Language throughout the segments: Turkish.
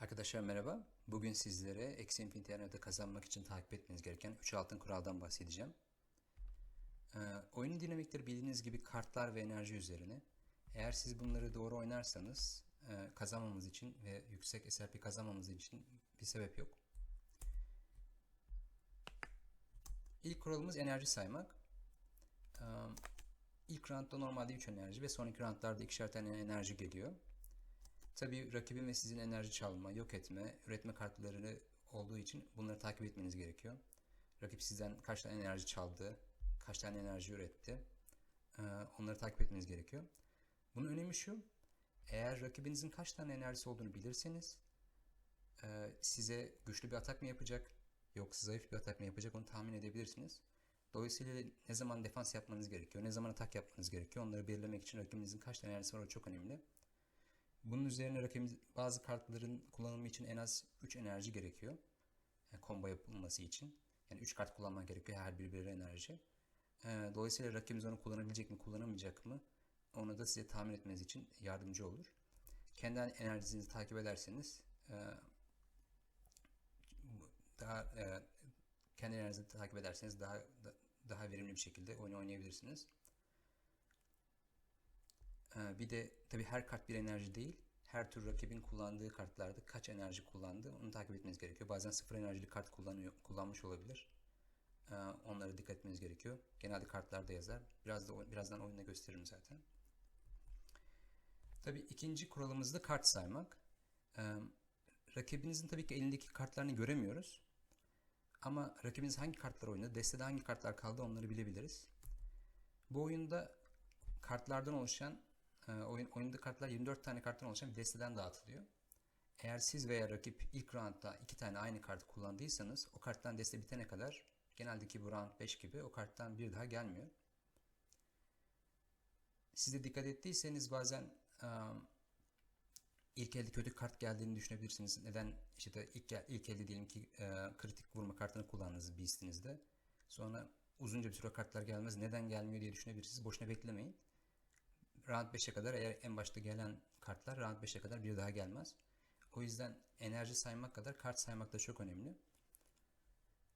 Arkadaşlar merhaba. Bugün sizlere Eksi Infinity Arena'da kazanmak için takip etmeniz gereken 3 altın kuraldan bahsedeceğim. Ee, oyunun dinamikleri bildiğiniz gibi kartlar ve enerji üzerine. Eğer siz bunları doğru oynarsanız e, kazanmamız için ve yüksek SRP kazanmamız için bir sebep yok. İlk kuralımız enerji saymak. Ee, ilk roundda normalde 3 enerji ve sonraki roundlarda ikişer tane enerji geliyor. Tabii rakibin ve sizin enerji çalma, yok etme, üretme kartları olduğu için bunları takip etmeniz gerekiyor. Rakip sizden kaç tane enerji çaldı, kaç tane enerji üretti. Onları takip etmeniz gerekiyor. Bunun önemi şu. Eğer rakibinizin kaç tane enerjisi olduğunu bilirseniz size güçlü bir atak mı yapacak yoksa zayıf bir atak mı yapacak onu tahmin edebilirsiniz. Dolayısıyla ne zaman defans yapmanız gerekiyor, ne zaman atak yapmanız gerekiyor onları belirlemek için rakibinizin kaç tane enerjisi var o çok önemli. Bunun üzerine rakibimiz bazı kartların kullanımı için en az 3 enerji gerekiyor. Yani combo yapılması için. Yani 3 kart kullanmak gerekiyor her bir bir enerji. Ee, Dolayısıyla rakibimiz onu kullanabilecek mi kullanamayacak mı onu da size tahmin etmeniz için yardımcı olur. Kendi enerjinizi takip ederseniz e, daha e, kendi enerjinizi takip ederseniz daha da- daha verimli bir şekilde oyunu oynayabilirsiniz. Ee, Bir de tabii her kart bir enerji değil. Her tür rakibin kullandığı kartlarda kaç enerji kullandı onu takip etmeniz gerekiyor. Bazen sıfır enerjili kart kullanıyor, kullanmış olabilir. Ee, Onlara dikkat etmeniz gerekiyor. Genelde kartlarda yazar. Biraz da birazdan oyunda gösteririm zaten. Tabii ikinci kuralımız da kart saymak. Ee, Rakibinizin tabii ki elindeki kartlarını göremiyoruz. Ama rakibiniz hangi kartlar oynadı, destede hangi kartlar kaldı onları bilebiliriz. Bu oyunda kartlardan oluşan oyun, oyunda kartlar 24 tane karttan oluşan bir desteden dağıtılıyor. Eğer siz veya rakip ilk roundda iki tane aynı kartı kullandıysanız o karttan deste bitene kadar geneldeki bu round 5 gibi o karttan bir daha gelmiyor. Siz de dikkat ettiyseniz bazen e, ilk elde kötü kart geldiğini düşünebilirsiniz. Neden işte ilk, gel- ilk elde diyelim ki e, kritik vurma kartını kullandınız Beast'inizde. Sonra uzunca bir süre kartlar gelmez. Neden gelmiyor diye düşünebilirsiniz. Boşuna beklemeyin. Round 5'e kadar eğer en başta gelen kartlar round 5'e kadar bir daha gelmez. O yüzden enerji saymak kadar kart saymak da çok önemli.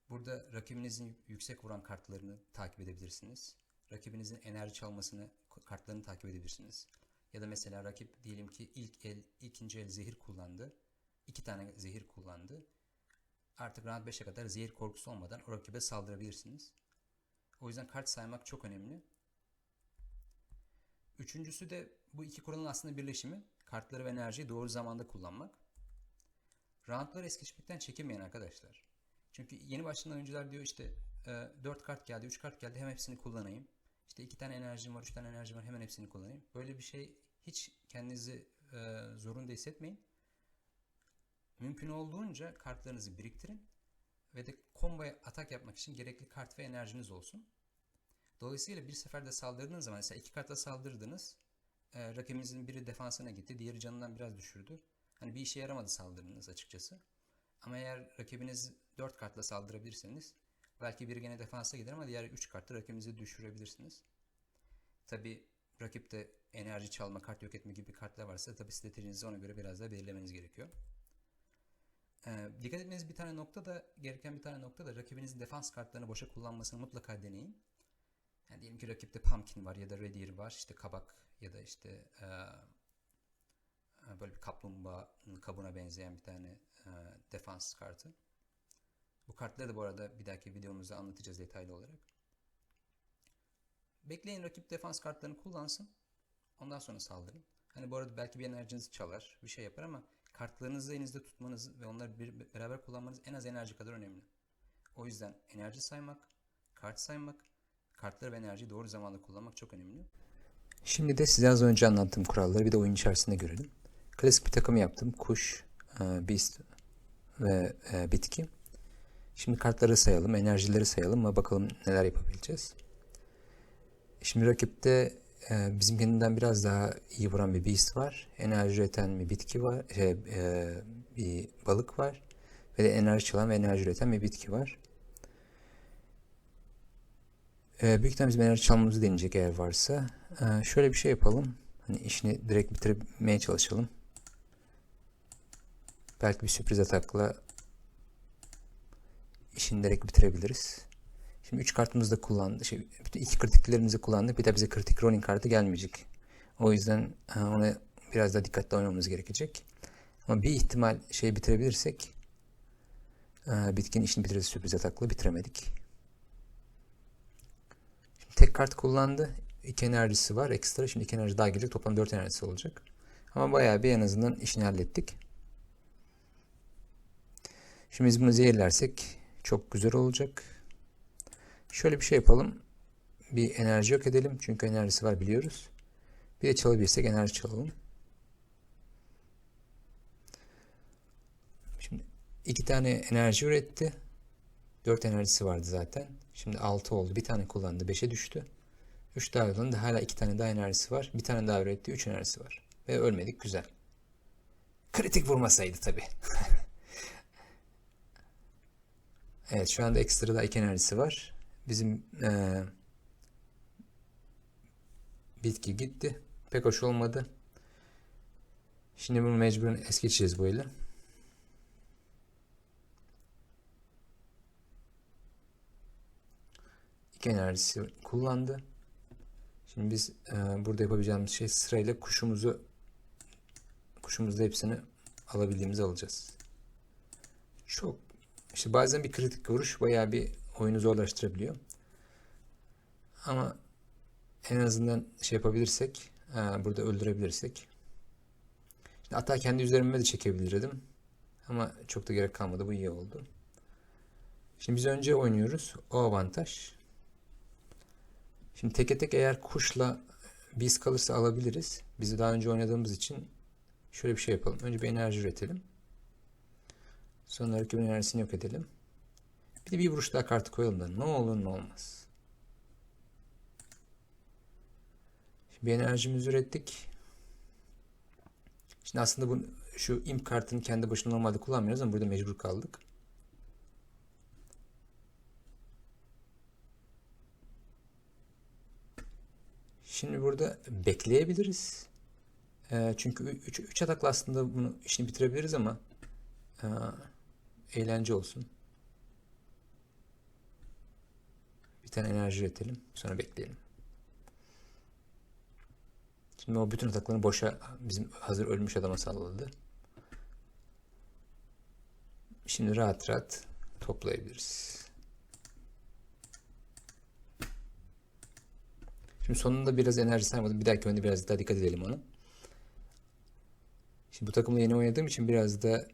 Burada rakibinizin yüksek vuran kartlarını takip edebilirsiniz. Rakibinizin enerji çalmasını, kartlarını takip edebilirsiniz. Ya da mesela rakip diyelim ki ilk el, ikinci el zehir kullandı. iki tane zehir kullandı. Artık round 5'e kadar zehir korkusu olmadan o rakibe saldırabilirsiniz. O yüzden kart saymak çok önemli. Üçüncüsü de bu iki kuralın aslında birleşimi. Kartları ve enerjiyi doğru zamanda kullanmak. Roundları es geçmekten çekinmeyin arkadaşlar. Çünkü yeni başlayan oyuncular diyor işte e, 4 kart geldi, 3 kart geldi hemen hepsini kullanayım. İşte 2 tane enerjim var, 3 tane enerjim var hemen hepsini kullanayım. Böyle bir şey hiç kendinizi e, zorunda hissetmeyin. Mümkün olduğunca kartlarınızı biriktirin ve de combo'ya atak yapmak için gerekli kart ve enerjiniz olsun. Dolayısıyla bir seferde saldırdığınız zaman mesela iki kartla saldırdınız. E, rakibinizin biri defansına gitti, diğeri canından biraz düşürdü. Hani bir işe yaramadı saldırınız açıkçası. Ama eğer rakibiniz 4 kartla saldırabilirseniz belki biri gene defansa gider ama diğer 3 kartla rakibinizi düşürebilirsiniz. Tabi rakipte enerji çalma, kart yok etme gibi kartlar varsa tabi stratejinizi ona göre biraz daha belirlemeniz gerekiyor. Ee, dikkat etmeniz bir tane nokta da gereken bir tane nokta da rakibinizin defans kartlarını boşa kullanmasını mutlaka deneyin. Yani diyelim ki rakipte Pumpkin var ya da Red var işte kabak ya da işte eee, böyle bir kaplumbağanın kabuğuna benzeyen bir tane eee, defans kartı. Bu kartları da bu arada bir dahaki videomuzda anlatacağız detaylı olarak. Bekleyin rakip defans kartlarını kullansın. Ondan sonra saldırın. Hani bu arada belki bir enerjinizi çalar, bir şey yapar ama kartlarınızı elinizde tutmanız ve onları bir, beraber kullanmanız en az enerji kadar önemli. O yüzden enerji saymak, kart saymak, kartları ve enerjiyi doğru zamanda kullanmak çok önemli. Şimdi de size az önce anlattığım kuralları bir de oyun içerisinde görelim. Klasik bir takım yaptım. Kuş, e, beast ve e, bitki. Şimdi kartları sayalım, enerjileri sayalım ve bakalım neler yapabileceğiz. Şimdi rakipte e, bizimkinden biraz daha iyi vuran bir beast var. Enerji üreten bir bitki var. Şey, e, bir balık var. Ve de enerji çalan ve enerji üreten bir bitki var. E, büyük ihtimalle bizim enerji çalmamızı deneyecek eğer varsa. E, şöyle bir şey yapalım. Hani işini direkt bitirmeye çalışalım. Belki bir sürpriz atakla işini direkt bitirebiliriz. Şimdi 3 kartımızı da kullandı. Şey, iki kritiklerimizi kullandık. Bir de bize kritik rolling kartı gelmeyecek. O yüzden e, ona biraz daha dikkatli oynamamız gerekecek. Ama bir ihtimal şey bitirebilirsek e, bitkinin işini bitiririz sürpriz atakla. Bitiremedik. Tek kart kullandı. İki enerjisi var ekstra. Şimdi iki enerji daha gelecek. Toplam 4 enerjisi olacak. Ama bayağı bir en azından işini hallettik. Şimdi biz bunu zehirlersek çok güzel olacak. Şöyle bir şey yapalım. Bir enerji yok edelim. Çünkü enerjisi var biliyoruz. Bir de çalabilirsek enerji çalalım. Şimdi iki tane enerji üretti. Dört enerjisi vardı zaten. Şimdi altı oldu. Bir tane kullandı. Beşe düştü. Üç daha kullandı. Hala iki tane daha enerjisi var. Bir tane daha üretti. Üç enerjisi var. Ve ölmedik. Güzel. Kritik vurmasaydı tabii. evet şu anda ekstra da iki enerjisi var. Bizim ee, bitki gitti. Pek hoş olmadı. Şimdi bunu mecburen es geçeceğiz böyle. İki enerjisi kullandı. Şimdi biz e, burada yapabileceğimiz şey sırayla kuşumuzu kuşumuzda hepsini alabildiğimizi alacağız. Çok işte bazen bir kritik vuruş bayağı bir oyunu zorlaştırabiliyor. Ama en azından şey yapabilirsek e, burada öldürebilirsek Şimdi hatta kendi üzerime de çekebilirdim. Ama çok da gerek kalmadı. Bu iyi oldu. Şimdi biz önce oynuyoruz. O avantaj. Şimdi teke tek eğer kuşla biz kalırsa alabiliriz. Bizi daha önce oynadığımız için şöyle bir şey yapalım. Önce bir enerji üretelim. Sonra rakibin enerjisini yok edelim. Bir de bir vuruş daha kartı koyalım da ne olur ne olmaz. Şimdi bir enerjimizi ürettik. Şimdi aslında bu şu imp kartını kendi başına normalde kullanmıyoruz ama burada mecbur kaldık. Şimdi burada bekleyebiliriz. E, çünkü 3 atakla aslında bunu işini bitirebiliriz ama e, eğlence olsun. Bir tane enerji üretelim. Sonra bekleyelim. Şimdi o bütün ataklarını boşa bizim hazır ölmüş adama salladı. Şimdi rahat rahat toplayabiliriz. Şimdi sonunda biraz enerji sarmadım. Bir dahaki oyunda biraz daha dikkat edelim ona. Şimdi bu takımla yeni oynadığım için biraz da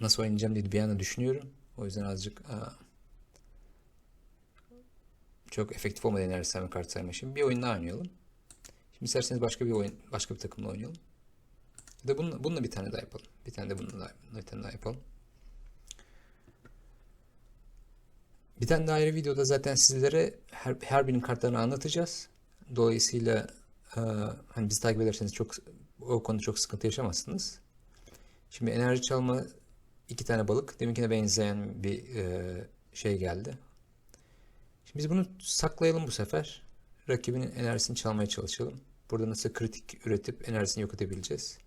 nasıl oynayacağım diye bir yana düşünüyorum. O yüzden azıcık aa, çok efektif olmadı enerji sarma kart sayma. Şimdi bir oyun oynayalım. Şimdi isterseniz başka bir oyun, başka bir takımla oynayalım. Ya da bununla, bununla bir tane daha yapalım. Bir tane de bununla, bir tane daha yapalım. Bir tane daha ayrı videoda zaten sizlere her, her birinin kartlarını anlatacağız. Dolayısıyla e, hani bizi takip ederseniz çok o konuda çok sıkıntı yaşamazsınız. Şimdi enerji çalma iki tane balık. Deminkine benzeyen bir e, şey geldi. Şimdi biz bunu saklayalım bu sefer. Rakibin enerjisini çalmaya çalışalım. Burada nasıl kritik üretip enerjisini yok edebileceğiz.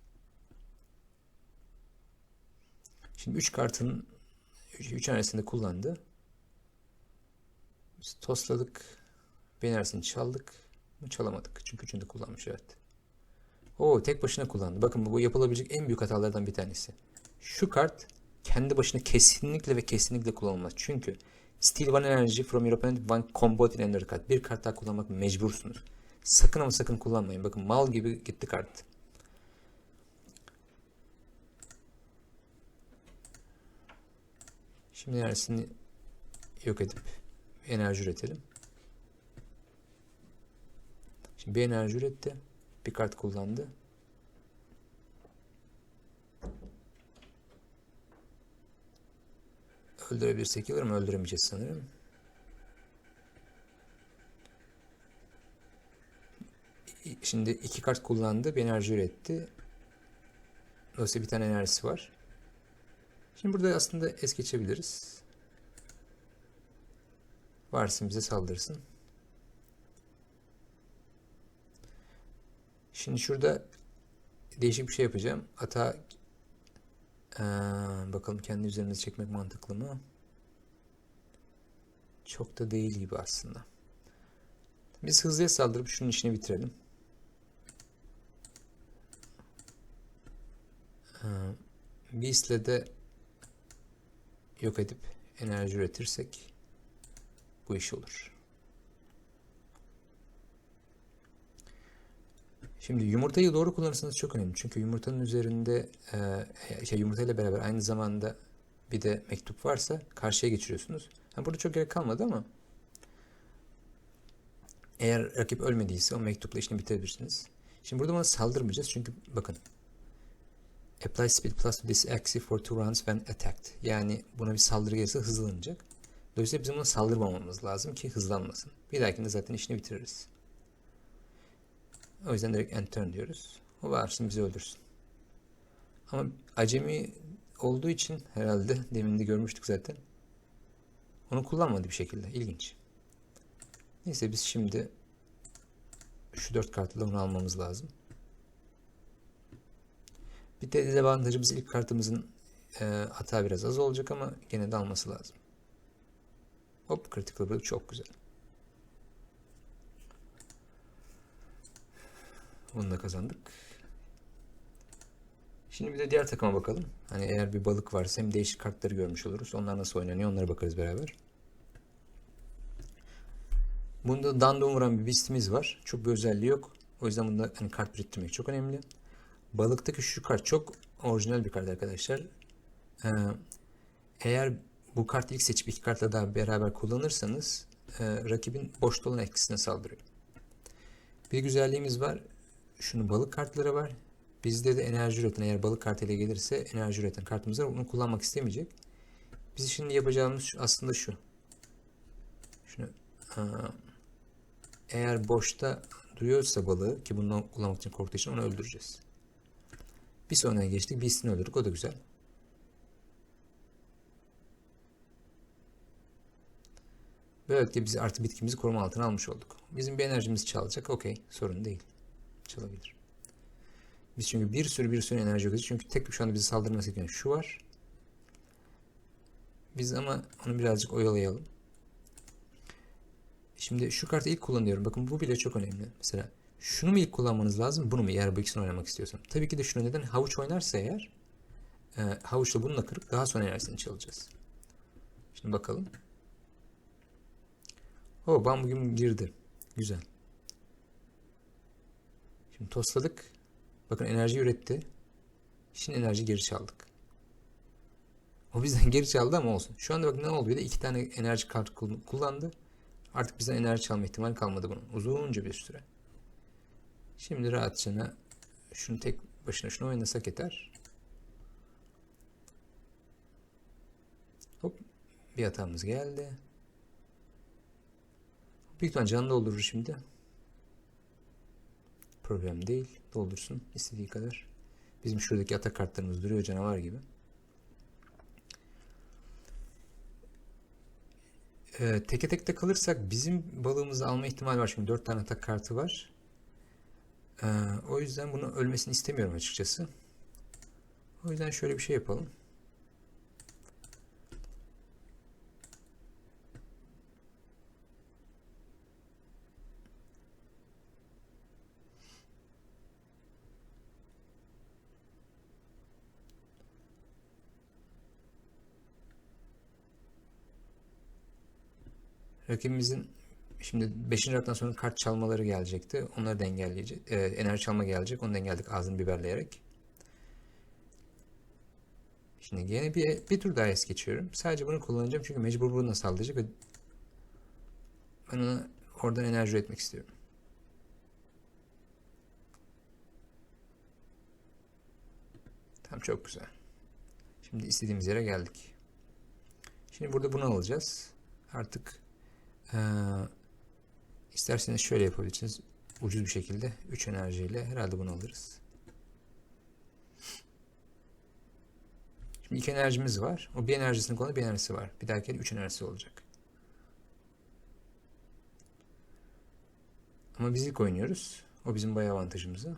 Şimdi 3 kartın 3 enerjisini kullandı. Biz tosladık. Bir enerjisini çaldık. Çalamadık. Çünkü üçünü de kullanmış evet. O tek başına kullandı. Bakın bu yapılabilecek en büyük hatalardan bir tanesi. Şu kart kendi başına kesinlikle ve kesinlikle kullanılmaz. Çünkü Steal one energy from your opponent one combo in card. Bir kart daha kullanmak mecbursunuz. Sakın ama sakın kullanmayın. Bakın mal gibi gitti kart. Şimdi enerjisini yok edip enerji üretelim. Şimdi bir enerji üretti. Bir kart kullandı. Öldürebilirsek alır ama öldüremeyeceğiz sanırım. Şimdi iki kart kullandı. Bir enerji üretti. Dolayısıyla bir tane enerjisi var. Şimdi burada aslında es geçebiliriz. Varsın bize saldırsın. Şimdi şurada değişik bir şey yapacağım. Hata ee, bakalım kendi üzerimize çekmek mantıklı mı? Çok da değil gibi aslında. Biz hızlıya saldırıp şunun işini bitirelim. Beast'le de yok edip enerji üretirsek bu iş olur. Şimdi yumurtayı doğru kullanırsanız çok önemli. Çünkü yumurtanın üzerinde e, şey, yumurtayla beraber aynı zamanda bir de mektup varsa karşıya geçiriyorsunuz. Yani burada çok gerek kalmadı ama eğer rakip ölmediyse o mektupla işini bitirebilirsiniz. Şimdi burada buna saldırmayacağız çünkü bakın Apply speed plus this axis for two rounds when attacked. Yani buna bir saldırı gelirse hızlanacak. Dolayısıyla bizim buna saldırmamamız lazım ki hızlanmasın. Bir dahakinde zaten işini bitiririz. O yüzden direkt end turn diyoruz. O varsın bizi öldürsün. Ama acemi olduğu için herhalde demin de görmüştük zaten. Onu kullanmadı bir şekilde. İlginç. Neyse biz şimdi şu dört kartla onu almamız lazım. Bir de dezavantajımız ilk kartımızın e, hata biraz az olacak ama gene de alması lazım. Hop critical blow çok güzel. Bunu da kazandık. Şimdi bir de diğer takıma bakalım. Hani eğer bir balık varsa hem değişik kartları görmüş oluruz. Onlar nasıl oynanıyor onlara bakarız beraber. Bunda dandon vuran bir beastimiz var. Çok bir özelliği yok. O yüzden bunda hani kart biriktirmek çok önemli. Balıktaki şu kart çok orijinal bir kart arkadaşlar. Ee, eğer bu kartı ilk seçip iki kartla daha beraber kullanırsanız e, rakibin boşta olan etkisine saldırıyor. Bir güzelliğimiz var. Şunu balık kartları var. Bizde de enerji üreten eğer balık kartıyla gelirse enerji üreten kartımız var. Onu kullanmak istemeyecek. Biz şimdi yapacağımız aslında şu. Şunu eğer boşta duruyorsa balığı ki bunu kullanmak için korktuğu için onu öldüreceğiz. Bir sonraya geçtik. Birisini öldürdük. O da güzel. Böylelikle biz artık bitkimizi koruma altına almış olduk. Bizim bir enerjimiz çalacak. Okey. Sorun değil. Çalabilir. Biz çünkü bir sürü bir sürü enerji yok. Çünkü tek şu anda bizi saldırması gereken şu var. Biz ama onu birazcık oyalayalım. Şimdi şu kartı ilk kullanıyorum. Bakın bu bile çok önemli. Mesela şunu mu ilk kullanmanız lazım bunu mu eğer bu ikisini oynamak istiyorsam. Tabii ki de şunu neden havuç oynarsa eğer e, havuçla bununla kırıp daha sonra enerjisini çalacağız. Şimdi bakalım. O bam bugün girdi. Güzel. Şimdi tosladık. Bakın enerji üretti. Şimdi enerji geri çaldık. O bizden geri çaldı ama olsun. Şu anda bak ne oldu? Bir de iki tane enerji kart kullandı. Artık bizden enerji çalma ihtimali kalmadı bunun. Uzunca bir süre. Şimdi rahatçana şunu tek başına şunu oynasak yeter. Hop bir hatamız geldi. Büyük ihtimalle canı doldurur şimdi. Problem değil. Doldursun istediği kadar. Bizim şuradaki atak kartlarımız duruyor canavar gibi. Ee, teke tekte kalırsak bizim balığımızı alma ihtimali var. Şimdi 4 tane atak kartı var. Ee, o yüzden bunu ölmesini istemiyorum açıkçası. O yüzden şöyle bir şey yapalım. Rakibimizin Şimdi 5. raktan sonra kart çalmaları gelecekti. Onları da engelleyecek. E, enerji çalma gelecek. Onu da engelledik ağzını biberleyerek. Şimdi yine bir, bir tur daha es geçiyorum. Sadece bunu kullanacağım çünkü mecbur bunu saldıracak ve ben ona oradan enerji üretmek istiyorum. Tamam çok güzel. Şimdi istediğimiz yere geldik. Şimdi burada bunu alacağız. Artık ee, İsterseniz şöyle yapabilirsiniz. Ucuz bir şekilde 3 enerjiyle herhalde bunu alırız. Şimdi iki enerjimiz var. O bir enerjisinin konu bir enerjisi var. Bir dahaki 3 enerjisi olacak. Ama biz ilk oynuyoruz. O bizim bayağı avantajımıza.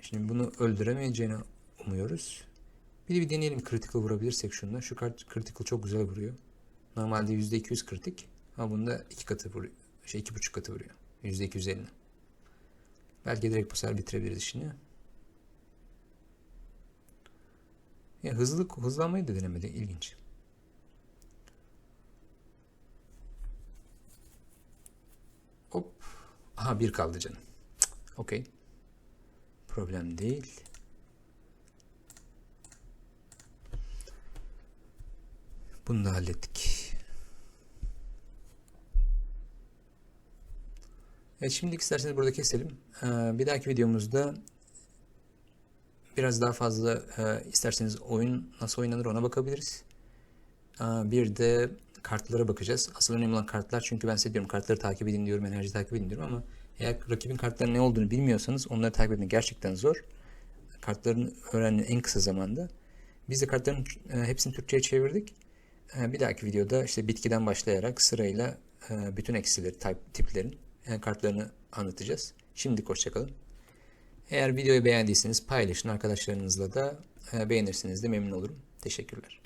Şimdi bunu öldüremeyeceğini umuyoruz. Bir de bir deneyelim critical vurabilirsek şundan. Şu kart critical çok güzel vuruyor. Normalde %200 kritik. Ama bunda iki katı vuruyor. Şey iki buçuk katı vuruyor. %250. Belki direkt bu sefer bitirebiliriz işini. Ya hızlı hızlanmayı da denemedi. İlginç. Hop. Aha bir kaldı canım. Okey. Problem değil. Bunu da hallettik. Evet şimdilik isterseniz burada keselim. Ee, bir dahaki videomuzda biraz daha fazla e, isterseniz oyun nasıl oynanır ona bakabiliriz. Ee, bir de kartlara bakacağız. Asıl önemli olan kartlar çünkü ben size diyorum kartları takip edin diyorum, enerji takip edin diyorum ama eğer rakibin kartlarının ne olduğunu bilmiyorsanız onları takip etmek gerçekten zor. Kartların öğrenme en kısa zamanda. Biz de kartların e, hepsini Türkçe'ye çevirdik. E, bir dahaki videoda işte bitkiden başlayarak sırayla e, bütün eksileri, tiplerin e, kartlarını anlatacağız. Şimdi hoşçakalın. Eğer videoyu beğendiyseniz paylaşın arkadaşlarınızla da e, beğenirseniz de memnun olurum. Teşekkürler.